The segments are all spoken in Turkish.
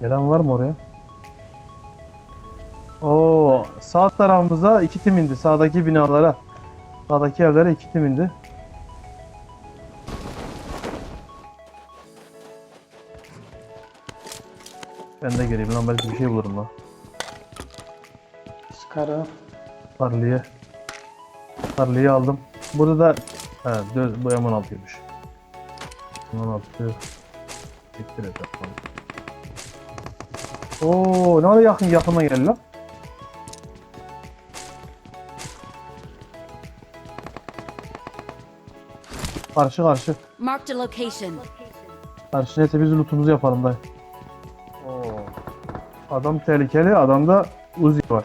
Gelen var mı oraya? Oo, sağ tarafımıza iki tim indi. Sağdaki binalara. Sağdaki evlere iki tim indi. Ben de geleyim lan belki bir şey bulurum lan. Sıkarım. Tarlıyı. Tarlıyı aldım. Burada da he, düz boyaman altıymış. Boyaman altı. Siktir et. Oo, ne kadar yakın yakına geldi lan. Karşı karşı. Marked a location. Karşı neyse biz lootumuzu yapalım dayı. Oo. Adam tehlikeli, adamda Uzi var.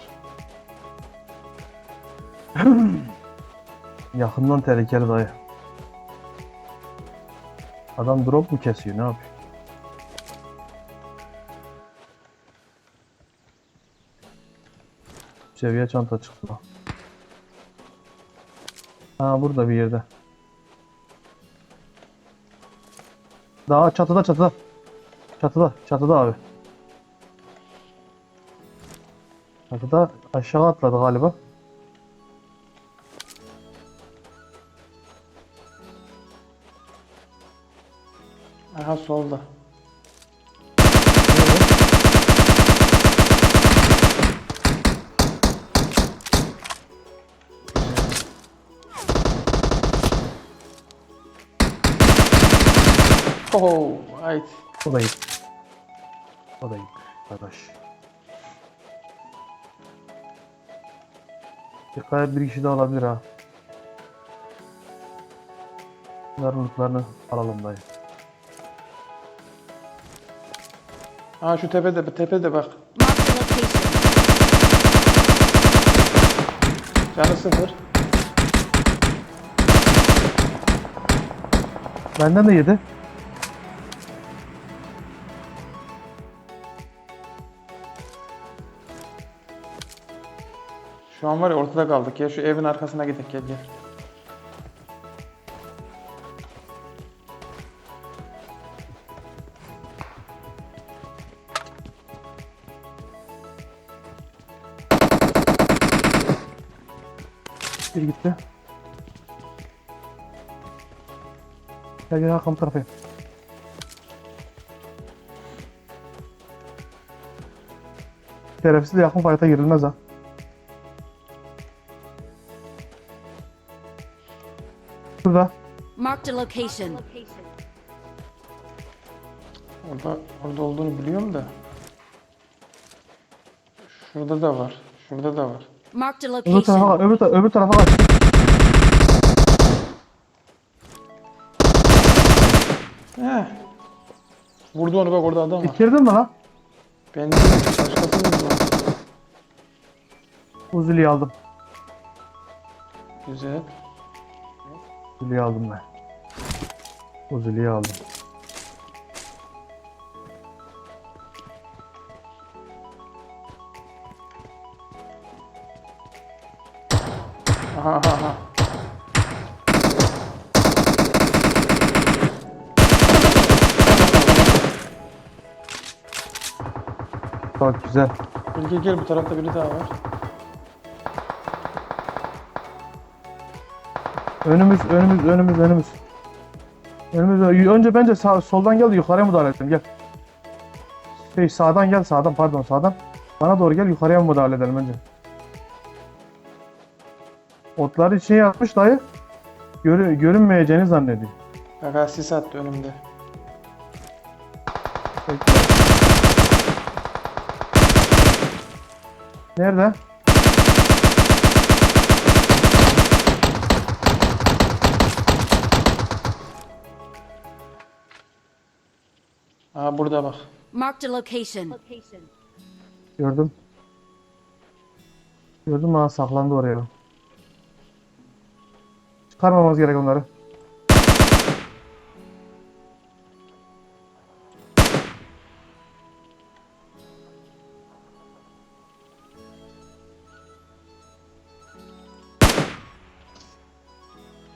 Yakından tehlikeli dayı. Adam drop mu kesiyor, ne yapıyor? Seviye çanta çıktı. Ha burada bir yerde. Daha çatıda çatıda. Çatıda, çatıda abi. Çatıda aşağı atladı galiba. Aha solda. Oh, ait. O da iyi. O da iyi. Arkadaş. Dikkat bir kişi daha olabilir ha. Bunların alalım dayı. Ha şu tepede, tepede bak. Canı sıfır. Benden de yedi. Şu an var ya ortada kaldık ya. Şu evin arkasına gidelim gel gel. Bir gitti. Gel gel Hakan bu tarafa. gel. Şerefsiz yakın fight'a girilmez ha. Şurada. Marked a location. Orada, orada olduğunu biliyorum da. Şurada da var. Şurada da var. Marked a Öbür tarafa, location. öbür, ta- öbür tarafa kaç. Heh. Vurdu onu bak orada adam var. Bitirdin mi lan? Ben de başkası vurdu onu. Uzili'yi aldım. Güzel. Uzili'yi aldım ben. Uzili'yi aldım. Aha aha. Çok güzel. Gel gel gel bu tarafta biri daha var. Önümüz, önümüz, önümüz, önümüz. Önümüz. Önce bence sağ, soldan gel yukarıya müdahale edelim. Gel. Şey sağdan gel, sağdan pardon sağdan. Bana doğru gel yukarıya müdahale edelim önce. Otları içine yatmış dayı. Görü, görünmeyeceğini zannediyor. Ha sis attı önümde. Nerede? Aha burada bak. Marked a location. Gördüm. Gördüm ha saklandı oraya. Çıkarmamamız gerek onları.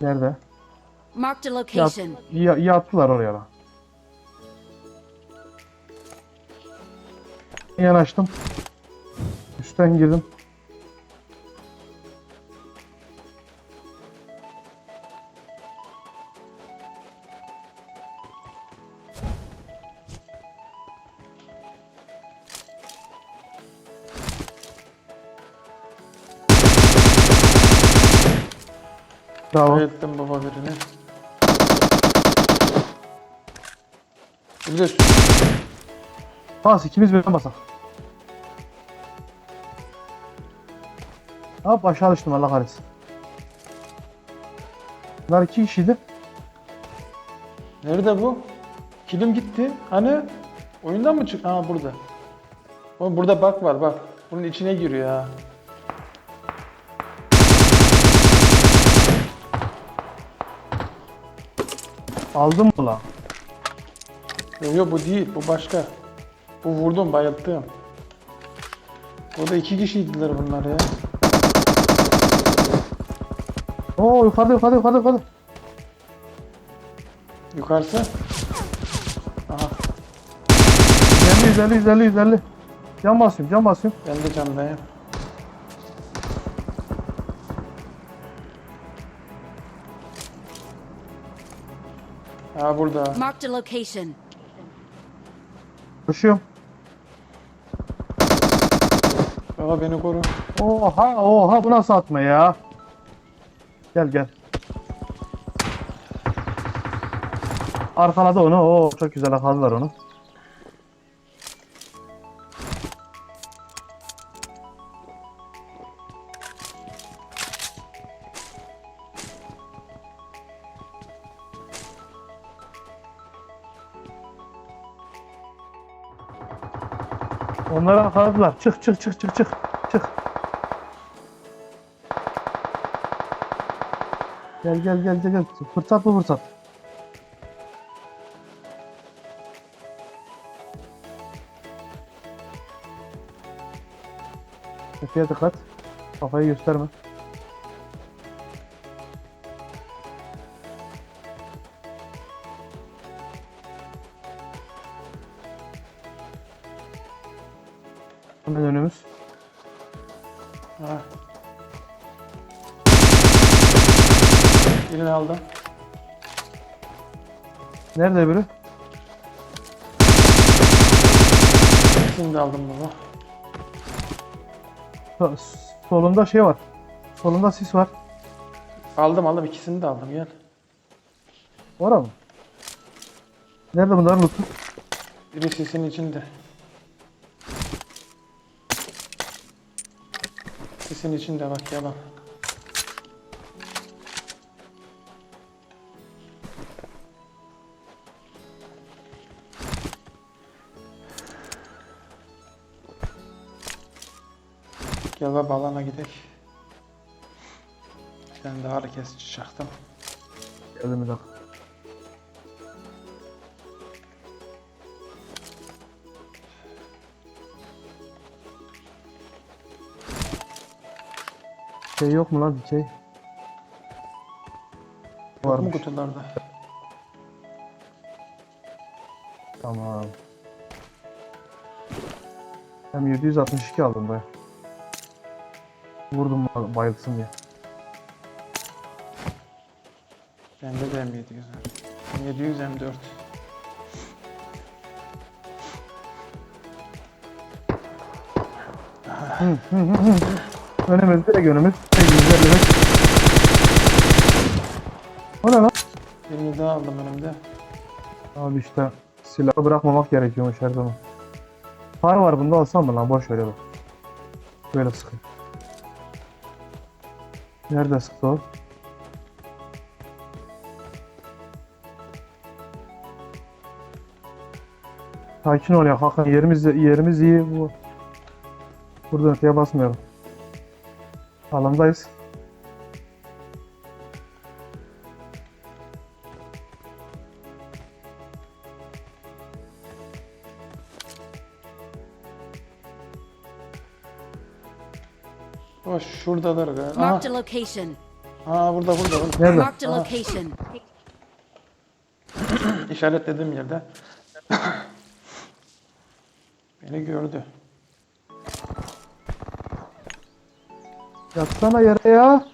Nerede? Marked a Yat, location. ya- yattılar oraya lan. Yanaştım. Üstten girdim. Bravo. Bayılttım baba birini. Şu- Bas ikimiz birden basak. Hop aşağı düştüm Allah kahretsin. Bunlar iki kişiydi. Nerede bu? Kilim gitti. Hani? Oyundan mı çık? Ha burada. Oğlum burada bak var bak. Bunun içine giriyor ha. Aldım mı lan? Yok yok bu değil. Bu başka. Bu vurdum bayılttım. Burada iki kişiydiler bunlar ya. Oo yukarıda yukarıda yukarıda yukarıda. Yukarısı. Aha 150 150 150 150. Can basıyorum can basıyorum. ben de camdayım. Ha burada. Marked a location. Koşuyorum. Baba beni koru. Oha oha bu nasıl atma ya? Gel gel. Arkaladı onu. Oo çok güzel yakaladılar onu. Onları yakaladılar. Çık çık çık çık çık. Çık. Gel gel gel gel. gel. Fırsat bu fırsat. Tepeye dikkat. Kafayı gösterme. Hemen önümüz. Aldım. Nerede biri? De aldım baba. Sa- Solunda şey var. Solunda sis var. Aldım aldım ikisini de aldım gel. Var mı? Nerede bunların lootu? Biri sisin içinde. Sisin içinde bak yalan. Gel baba alana gidelim. Sen de ağrı kesici çaktım. Geldim bir dakika. Şey yok mu lan şey? Yok mu Varmış. kutularda? Tamam. Hem 762 aldım baya. Vurdum bayılsın diye. Bende de M700 var. 700 M4. Önümüz direkt önümüz. 855. O ne lan? Birini daha aldım önümde. Abi işte silahı bırakmamak gerekiyormuş her zaman. Far var bunda alsam mı lan boş ver ya bak. Böyle sıkayım. Nerede o? Sakin ol ya Hakan yerimiz yerimiz iyi bu. Buradan öteye basmayalım. Alandayız. Şuradalar galiba. Aha. Marked a location. Aa burada burada. burada. Nerede? Marked a location. işaretlediğim yerde. Beni gördü. Yatsana yere ya.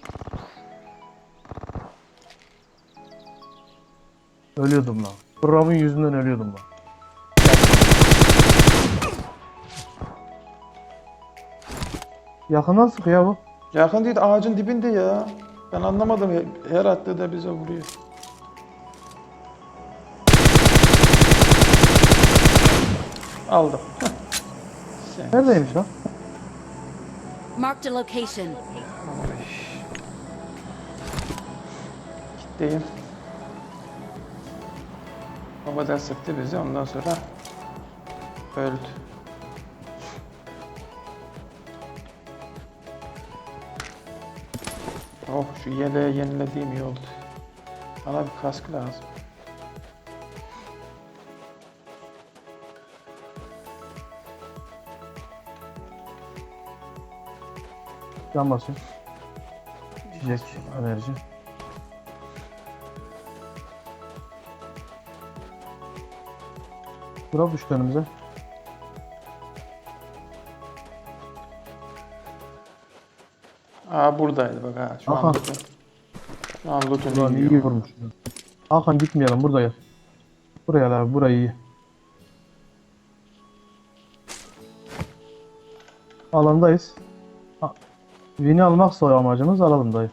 Ölüyordum lan. Buramın yüzünden ölüyordum lan. Yakından sık ya bu. Yakın değil ağacın dibinde ya. Ben anlamadım. Her attığı da bize vuruyor. Aldım. Neredeymiş lan? Marked a location. Kitleyim. Baba da sıktı bizi ondan sonra öldü. Oh şu yeleği yenilediğim iyi oldu. Bana bir kask lazım. Can basıyor. İçecek enerji. Bura düştü önümüze. Aa buradaydı bak ha. Şu Aha. an loot'un. Şu an loot'un Ulan iyi vurmuş. Hakan gitmeyelim burada gel. Buraya abi burayı iyi. Alandayız. Ha, Win'i almaksa amacımız alalım dayı.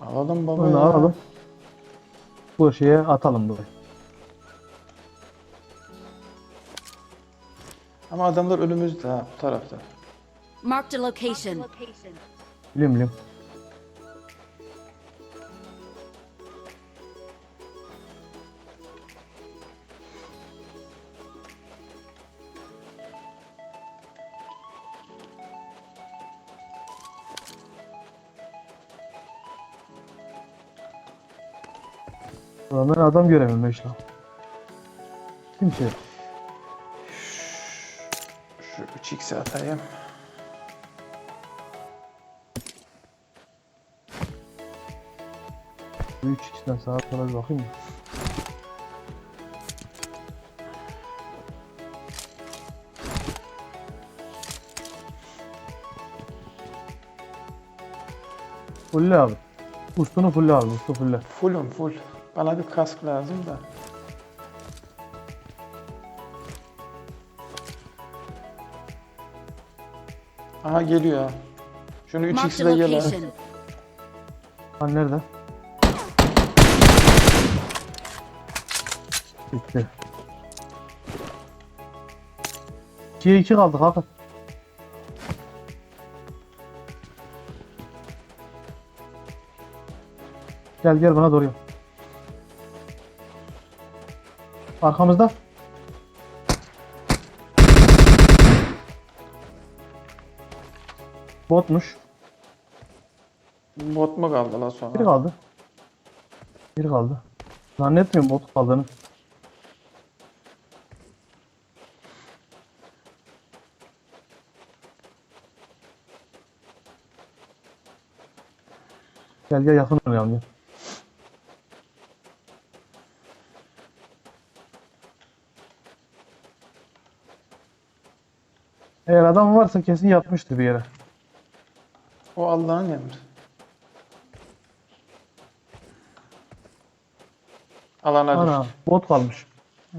Alalım baba Bunu ya. alalım. Bu şeye atalım dayı. Ama adamlar önümüzde ha bu tarafta. Marked a location. Bilim. Ulan ben adam göremiyorum işte. Kimse. Şu 3x'i atayım. Bu 3 x'den sağa sola bir bakayım mı? Fulle abi. Ustunu fulle abi, ustu fulle. Fullüm full. Bana bir kask lazım da. Aha geliyor. Şunu Marked 3x'le a gel ha. location. Lan nerede? Bitti. 2'ye 2 kaldık Hakan. Gel gel bana doğru gel. Arkamızda. Botmuş. Bot mu kaldı la sonra? Biri kaldı. Biri kaldı. Zannetmiyorum bot kaldığını. Gel gel yakın oynayalım gel. Eğer adam varsa kesin yatmıştır bir yere. O Allah'ın emri. Alana Ana düştü. bot kalmış. Hı.